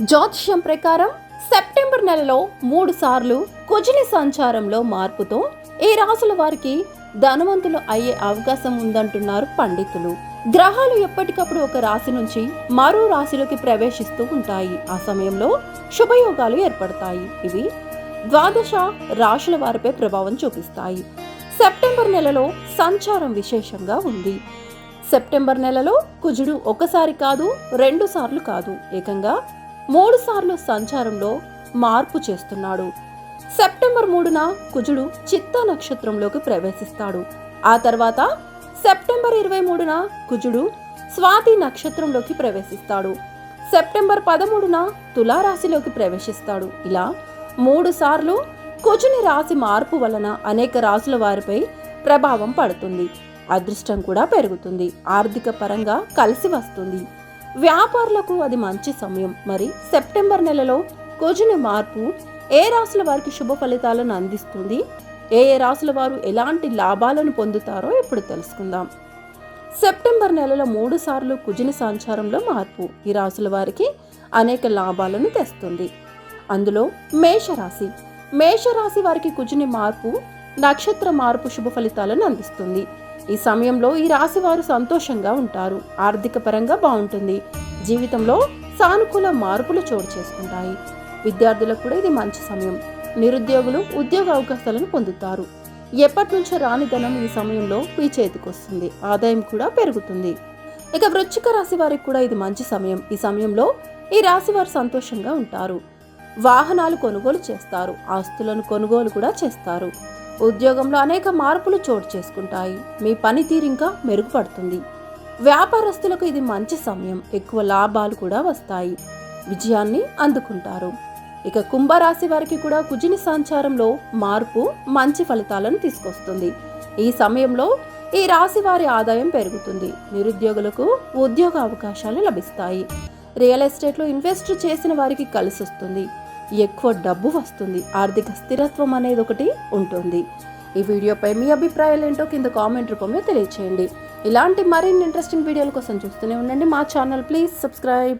జ్యోతిష్యం ప్రకారం సెప్టెంబర్ నెలలో మూడు సార్లు కుజుని సంచారంలో మార్పుతో ఈ రాసుల వారికి ధనవంతులు అయ్యే అవకాశం ఉందంటున్నారు పండితులు. గ్రహాలు ఎప్పటికప్పుడు ఒక రాశి నుంచి మరో రాశిలోకి ప్రవేశిస్తూ ఉంటాయి. ఆ సమయంలో శుభయోగాలు ఏర్పడతాయి. ఇవి ద్వాదశ రాశుల వారిపై ప్రభావం చూపిస్తాయి. సెప్టెంబర్ నెలలో సంచారం విశేషంగా ఉంది. సెప్టెంబర్ నెలలో కుజుడు ఒకసారి కాదు రెండు సార్లు కాదు. ఏకంగా మూడుసార్లు సంచారంలో మార్పు చేస్తున్నాడు. సెప్టెంబర్ మూడున కుజుడు చిత్త నక్షత్రంలోకి ప్రవేశిస్తాడు. ఆ తర్వాత సెప్టెంబర్ ఇరవై మూడున కుజుడు స్వాతి నక్షత్రంలోకి ప్రవేశిస్తాడు. సెప్టెంబర్ పదమూడున తులారాశిలోకి ప్రవేశిస్తాడు. ఇలా మూడు సార్లు కుజుని రాశి మార్పు వలన అనేక రాశుల వారిపై ప్రభావం పడుతుంది. అదృష్టం కూడా పెరుగుతుంది. ఆర్థిక పరంగా కలిసి వస్తుంది. వ్యాపారులకు అది మంచి సమయం. మరి సెప్టెంబర్ నెలలో కుజుని మార్పు ఏ రాసుల వారికి శుభ ఫలితాలను అందిస్తుంది? ఏ ఏ రాసుల వారు ఎలాంటి లాభాలను పొందుతారో ఇప్పుడు తెలుసుకుందాం. సెప్టెంబర్ నెలలో మూడు సార్లు కుజుని సంచారంలో మార్పు ఈ రాసుల వారికి అనేక లాభాలను తెస్తుంది. అందులో మేషరాశి. మేషరాశి వారికి కుజుని మార్పు నక్షత్ర మార్పు శుభ ఫలితాలను అందిస్తుంది. ఈ సమయంలో ఈ రాశి వారు సంతోషంగా ఉంటారు. ఆర్థిక పరంగా బాగుంటుంది. జీవితంలో సానుకూల మార్పులు చోటు చేసుకుంటాయి. విద్యార్థులకు కూడా ఇది మంచి సమయం. నిరుద్యోగులు ఉద్యోగ అవకాశాలను పొందుతారు. ఎప్పటి నుంచో రాని ధనం ఈ సమయంలో మీ చేతికి వస్తుంది. ఆదాయం కూడా పెరుగుతుంది. ఇక వృచ్చిక రాశి వారికి కూడా ఇది మంచి సమయం. ఈ సమయంలో ఈ రాశి వారు సంతోషంగా ఉంటారు. వాహనాలు కొనుగోలు చేస్తారు. ఆస్తులను కొనుగోలు కూడా చేస్తారు. ఉద్యోగంలో అనేక మార్పులు చోటు చేసుకుంటాయి. మీ పనితీరు ఇంకా మెరుగుపడుతుంది. వ్యాపారస్తులకు ఇది మంచి సమయం. ఎక్కువ లాభాలు కూడా వస్తాయి. విజయాన్ని అందుకుంటారు. ఇక కుంభరాశి వారికి కూడా కుజిని సంచారంలో మార్పు మంచి ఫలితాలను తీసుకొస్తుంది. ఈ సమయంలో ఈ రాశి వారి ఆదాయం పెరుగుతుంది. నిరుద్యోగులకు ఉద్యోగ అవకాశాలు లభిస్తాయి. రియల్ ఎస్టేట్లో ఇన్వెస్ట్ చేసిన వారికి కలిసి వస్తుంది ఎక్కువ డబ్బు వస్తుంది. ఆర్థిక స్థిరత్వం అనేది ఒకటి ఉంటుంది. ఈ వీడియోపై మీ అభిప్రాయాలు ఏంటో కింద కామెంట్ రూపంలో తెలియచేయండి. ఇలాంటి మరిన్ని ఇంట్రెస్టింగ్ వీడియోల కోసం చూస్తూనే ఉండండి. మా ఛానల్ ప్లీజ్ సబ్స్క్రైబ్.